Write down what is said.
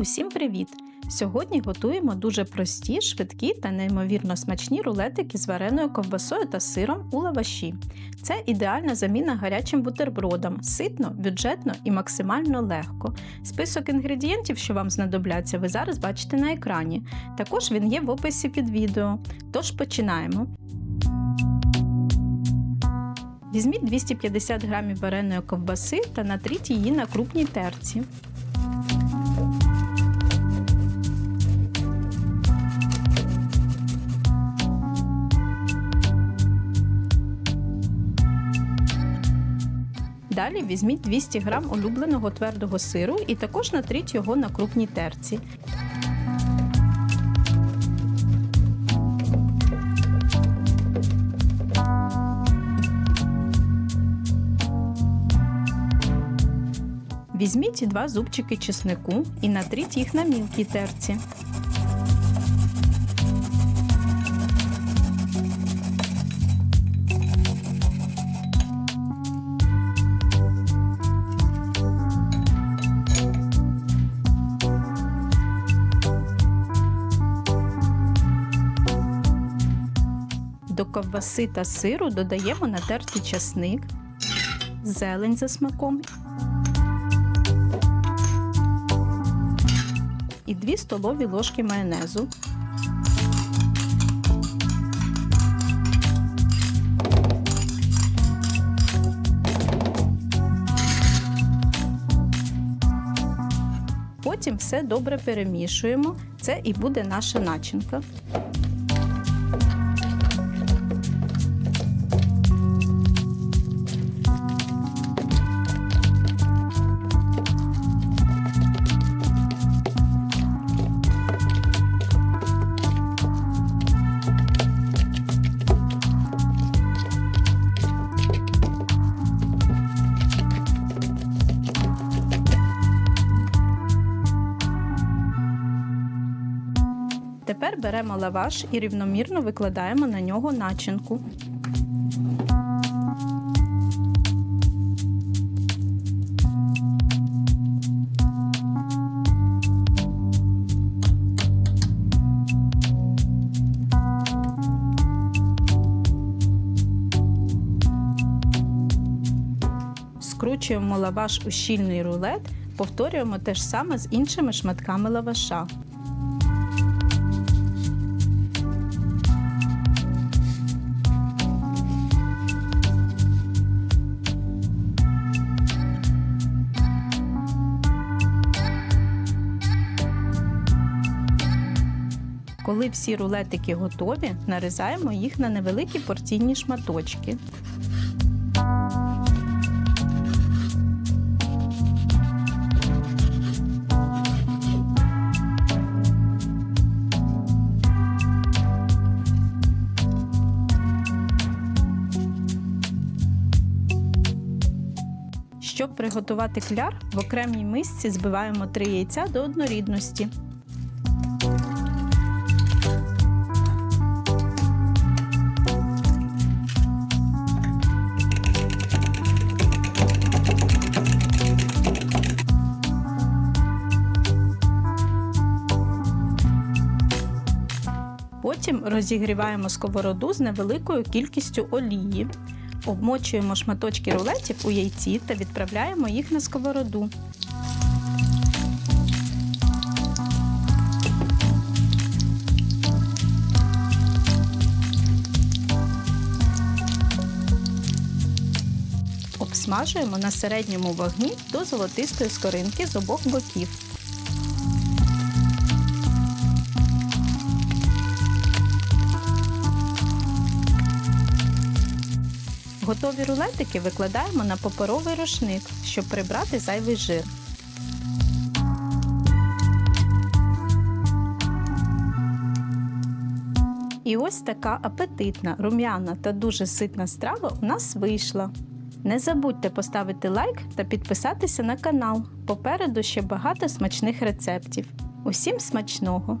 Усім привіт! Сьогодні готуємо дуже прості, швидкі та неймовірно смачні рулетики з вареною ковбасою та сиром у лаваші. Це ідеальна заміна гарячим бутербродам, ситно, бюджетно і максимально легко. Список інгредієнтів, що вам знадобляться, ви зараз бачите на екрані. Також він є в описі під відео. Тож починаємо. Візьміть 250 г вареної ковбаси та натріть її на крупній терці. Далі візьміть 200 г улюбленого твердого сиру і також натріть його на крупній терці. Візьміть два зубчики чеснику і натріть їх на мілкій терці. До ковбаси та сиру додаємо натертий часник, зелень за смаком і 2 столові ложки майонезу. Потім все добре перемішуємо. Це і буде наша начинка. Тепер беремо лаваш і рівномірно викладаємо на нього начинку. Скручуємо лаваш у щільний рулет, повторюємо те ж саме з іншими шматками лаваша. Коли всі рулетики готові, нарізаємо їх на невеликі порційні шматочки. Щоб приготувати кляр, в окремій мисці збиваємо 3 яйця до однорідності. Потім розігріваємо сковороду з невеликою кількістю олії. Обмочуємо шматочки рулетів у яйці та відправляємо їх на сковороду. Обсмажуємо на середньому вогні до золотистої скоринки з обох боків. Готові рулетики викладаємо на паперовий рушник, щоб прибрати зайвий жир. І ось така апетитна, рум'яна та дуже ситна страва у нас вийшла. Не забудьте поставити лайк та підписатися на канал. Попереду ще багато смачних рецептів. Усім смачного!